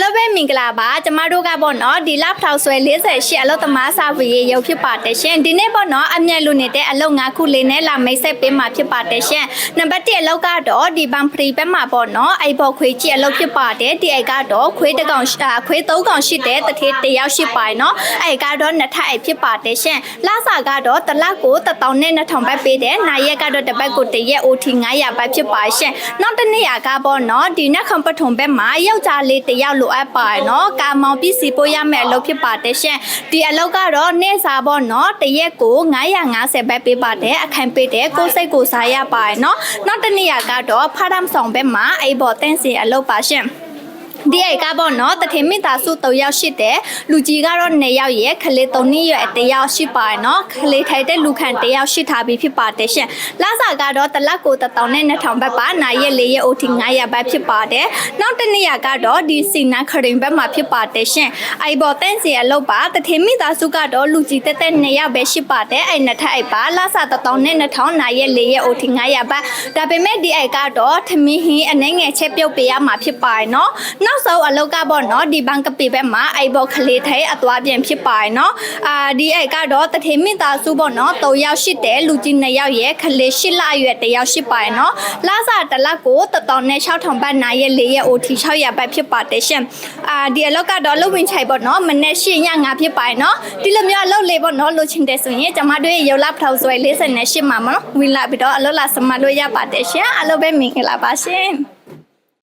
အားလုံးပဲမင်္ဂလာပါကျမတို့ကပေါ့နော်ဒီလဖောက်ဆွဲ48အလုပ်သမားစာဝေးရုပ်ဖြစ်ပါတယ်ရှင်ဒီနေ့ပေါ့နော်အမြတ်လူနေတဲ့အလုပ်၅ခုလေးနဲ့လာမိတ်ဆက်ပေးမှာဖြစ်ပါတယ်ရှင်နံပါတ်1အလုပ်ကတော့ဒီဘန်ဖရီဘက်မှာပေါ့နော်အိုက်ဘော်ခွေကြီးအလုပ်ဖြစ်ပါတယ်ဒီအိုက်ကတော့ခွေးတစ်ကောင်အာခွေး၃ကောင်ရှိတဲ့တထေးတစ်ယောက်ရှိပါတယ်နော်အိုက်ကတော့နှစ်ထပ်အိုက်ဖြစ်ပါတယ်ရှင်လစာကတော့တစ်လကို1000နဲ့2000ဘတ်ပေးတယ်နာရက်ကတော့တစ်ပတ်ကိုတစ်ရက် OT 900ဘတ်ဖြစ်ပါရှင်နောက်တစ်နေ့ကပေါ့နော်ဒီနက်ခံပထုံဘက်မှာယောက်ျားလေးတစ်ယောက်လိုအပ်ပါတယ်နော်ကာမောင်ပစ္စည်းပို့ရမယ့်အလုပ်ဖြစ်ပါတယ်ရှင်ဒီအလုပ်ကတော့နေ့စားပေါ့နော်တစ်ရက်ကို950ဘတ်ပေးပါတယ်အခိုင်ပေးတယ်ကိုယ်စိတ်ကိုစားရပါတယ်နော်နောက်တစ်နေ့ကတော့ဖားရမ်ဆောင်ဘက်မှာအိဘော်တန်းစီအလုပ်ပါရှင် ဒီအိုက်ကပေါ့နော်တထင်မိသားစု၃ယောက်ရှိတယ်လူကြီးကတော့၂ယောက်ရဲ့ခလေး၃နှစ်ရွယ်တစ်ယောက်ရှိပါတယ်နော်ခလေးထိုက်တဲ့လူခန့်တစ်ယောက်ရှိထားပြီးဖြစ်ပါတယ်ရှင်လစာကတော့တစ်လကို1000နဲ့2000ဘတ်ပါနာရက်၄ရက် OT 900ဘတ်ဖြစ်ပါတယ်နောက်တစ်နေ့ကတော့ဒီစီနာခရင်ဘတ်မှာဖြစ်ပါတယ်ရှင်အိုက်ဘော်တန့်စီအလုပ်ပါတထင်မိသားစုကတော့လူကြီးတက်တဲ့၂ယောက်ပဲရှိပါတယ်အဲ့နှစ်ထပ်အိုက်ပါလစာ1000နဲ့2000နာရက်၄ရက် OT 900ဘတ်ဒါပေမဲ့ဒီအိုက်ကတော့ထမင်းဟင်းအနေငယ်ချက်ပြုတ်ပေးရမှာဖြစ်ပါတယ်နော်နောက်ဆုံးအလုပ်ကပေါ့နော်ဒီဘန်ကပီဘက်မှာအိုက်ဘော်ခလေးထဲအသွားပြန်ဖြစ်ပါတယ်နော်အာဒီအိုက်ကတော့တထင်မိသားစုပေါ့နော်၃ယောက်ရှိတယ်လူကြီး၂ယောက်ရဲ့ခလေး၈လအရွယ်တစ်ယောက်ရှိပါတယ်နော်လစာတစ်လကို1000နဲ့6000ဘတ်နာရက်၄ရက် OT 600ဘတ်ဖြစ်ပါတယ်ရှင်အာဒီအလုပ်ကတော့လုပ်ဝင်ချိုင်ပေါ့နော်မနေ့၈ည9ဖြစ်ပါတယ်နော်ဒီလိုမျိုးအလုပ်လေးပေါ့နော်လုပ်ချင်တယ်ဆိုရင်ကျမတို့ရဲ့ရုပ်လာဖောက်ဆွဲ48မှာမနော်ဝင်လာပြီးတော့အလုပ်လာစမလို့ရပါတယ်ရှင်အလုပ်ပဲမင်္ဂလာပါရှင်